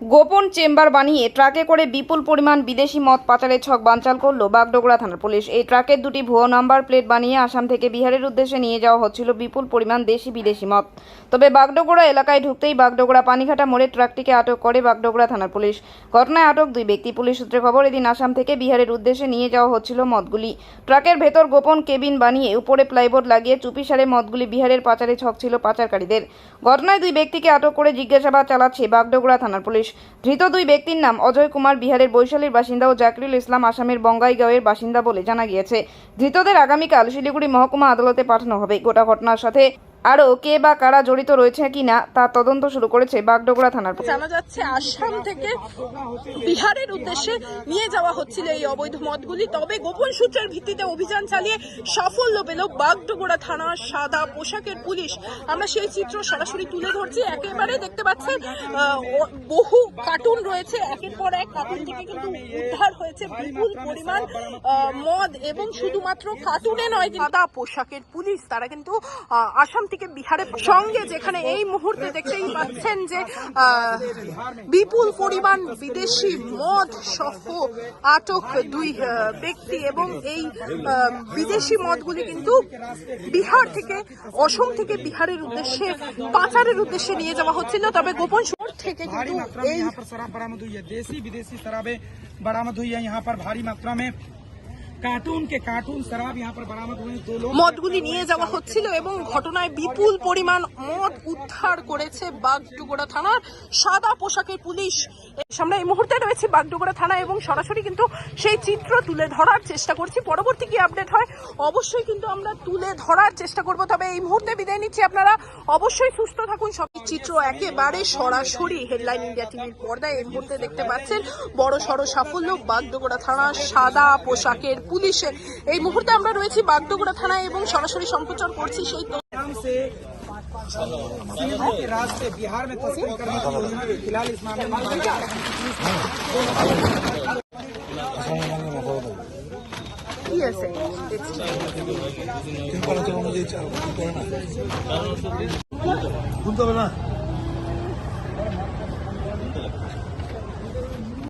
গোপন চেম্বার বানিয়ে ট্রাকে করে বিপুল পরিমাণ বিদেশি মদ পাচারের ছক বানচাল করল বাগডোগরা থানার পুলিশ। এই ট্রাকের দুটি ভুয়ো নাম্বার প্লেট বানিয়ে আসাম থেকে বিহারের উদ্দেশ্যে নিয়ে যাওয়া হচ্ছিল বিপুল পরিমাণ দেশি বিদেশি মদ। তবে বাগডোগরা এলাকায় ঢুকতেই বাগডোগরা পানিঘাটা মোড়ে ট্রাকটিকে আটক করে বাগডোগরা থানার পুলিশ। ঘটনায় আটক দুই ব্যক্তি। পুলিশ সূত্রে খবর, এদিন আসাম থেকে বিহারের উদ্দেশ্যে নিয়ে যাওয়া হচ্ছিল মদগুলি। ট্রাকের ভেতর গোপন কেবিন বানিয়ে উপরে প্লাইবোর্ড লাগিয়ে চুপিসারে মদগুলি বিহারের পাচারে ছক ছিল পাচারকারীদের। ঘটনায় দুই ব্যক্তিকে আটক করে জিজ্ঞাসাবাদ চালাচ্ছে বাগডোগরা থানার পুলিশ। ধৃত দুই ব্যক্তির নাম অজয় কুমার, বিহারের বৈশালীর বাসিন্দা ও জাকরুল ইসলাম আসামের বঙ্গাইগাঁওয়ের বাসিন্দা বলে জানা গিয়েছে। ধৃতদের আগামীকাল শিলিগুড়ি মহকুমা আদালতে পাঠানো হবে। গোটা ঘটনার সাথে আরও কে বা কারা জড়িত রয়েছে কিনা তার তদন্ত শুরু করেছে বাগডোগরা থানার জানা যাচ্ছে, আসাম থেকে বিহারের উদ্দেশ্যে নিয়ে যাওয়া হচ্ছিল এই অবৈধ মদগুলি। তবে গোপন সূত্রের ভিত্তিতে অভিযান চালিয়ে সাফল্য পেল বাগডোগরা থানার সাদা পোশাকের পুলিশ। আমরা সেই চিত্র সরাসরি তুলে ধরছি। একেবারে দেখতে পাচ্ছেন বহু কার্টুন রয়েছে। একের পর এক কার্টুন থেকে কিন্তু উদ্ধার হয়েছে বিপুল পরিমাণ মদ এবং শুধুমাত্র কার্টুনে নয় সাদা পোশাকের পুলিশ। তারা কিন্তু আসাম থেকে বিহারের সঙ্গে যেখানে এই মুহূর্তে দেখতেই পাচ্ছেন যে আহ, বিপুল পরিমাণ বিদেশি মদ সহ আটক দুই আহ, ব্যক্তি এবং এই আহ, বিদেশি মদগুলি কিন্তু বিহার থেকে অসম থেকে বিহারের উদ্দেশ্যে পাচারের উদ্দেশ্যে নিয়ে যাওয়া হচ্ছিল তবে গোপন সূত্র থেকে भारी কিন্তু मात्रा में এই यहाँ पर शराब बरामद हुई है देसी विदेशी शराबें बरामद हुई है यहाँ पर भारी मात्रा में कार्टून के कार्टून शराब यहाँ पर बरामद हुए हैं। दो लोग মদগুলি নিয়ে যাওয়া হচ্ছিল এবং ঘটনায় বিপুল পরিমাণ মদ উদ্ধার করেছে বাগডুগোড়া থানার সাদা পোশাকের পুলিশ আমরা এই মুহূর্তে রয়েছে বাগডুগোড়া থানা এবং সরাসরি কিন্তু সেই চিত্র তুলে ধরার চেষ্টা করছি পরবর্তী কি আপডেট হয় অবশ্যই কিন্তু আমরা তুলে ধরার চেষ্টা করব তবে এই মুহূর্তে বিদায় নিচ্ছি আপনারা অবশ্যই সুস্থ থাকুন সব চিত্র একেবারে সরাসরি হেডলাইন ইন্ডিয়া টিভির পর্দায় এই মুহূর্তে দেখতে পাচ্ছেন বড় সড় সাফল্য বাগডোগোড়া থানার সাদা পোশাকের পুলিশের এই মুহূর্তে আমরা রয়েছি বাগডোগরা থানায় এবং সরাসরি সম্প্রচার করছি সেই তথ্য। आसाम से सिंधु के रास्ते बिहार में तस्करी करने की योजना थी। फिलहाल इस मामले में কি আছে দেখছি। শুনতে হবে না